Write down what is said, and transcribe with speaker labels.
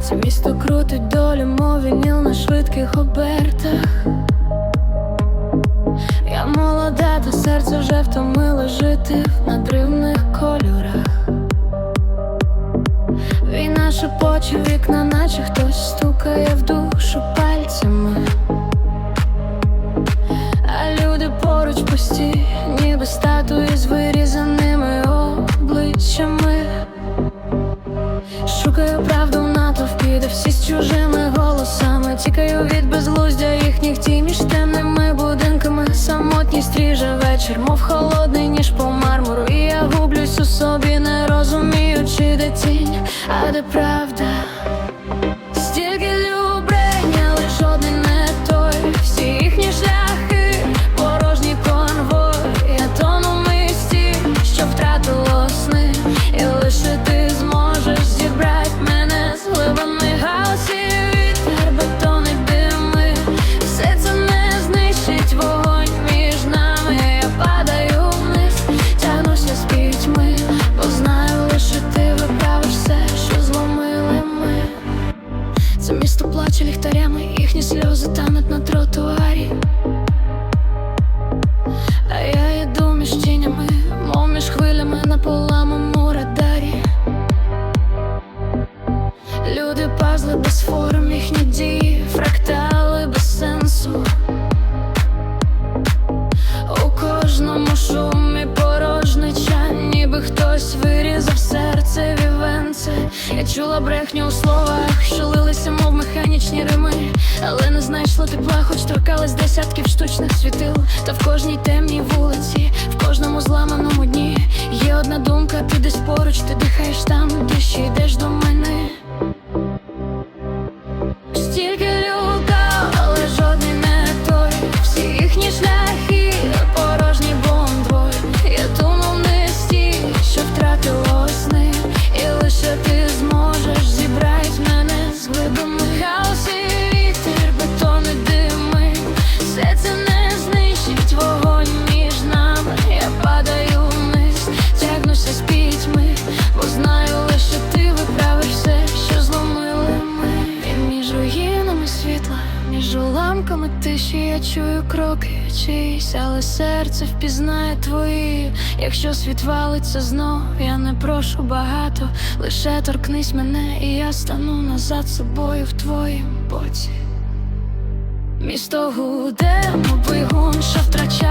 Speaker 1: Це місто крутить долю, мов вініл на швидких обертах. Я молода, та серце вже втомило жити в надривних стукає в душу пальцями. А люди поруч пусті, ніби статуї з вирізаними обличчями. Шукаю правду в натовпі, де всі з чужими голосами. Тікаю від безглуздя їхніх тінь між темними будинками. Самотній стріже вечір, мов холодний ніж по мармуру. І я гублюсь у собі, не розуміючи, де тінь, а де правда. Тануть на тротуарі. А я йду між тінями, мов між хвилями на поламаному радарі. Люди пазли без форм, їхні дії, фрактали без сенсу. У кожному шумі порожнича, ніби хтось вирізав серце вівенце. Я чула брехню у словах, що лилися, мов механічні рими, але не знайшла тепла, хоч торкались десятків штучних світил. Та в кожній темній вулиці, в кожному зламаному дні є одна думка, ти десь поруч, ти дихаєш там, чую кроки чиїсь, але серце впізнає твої. Якщо світ валиться знов, я не прошу багато, лише торкнись мене, і я стану назад собою в твоїм боці. Місто гуде, мов двигун, що втрачав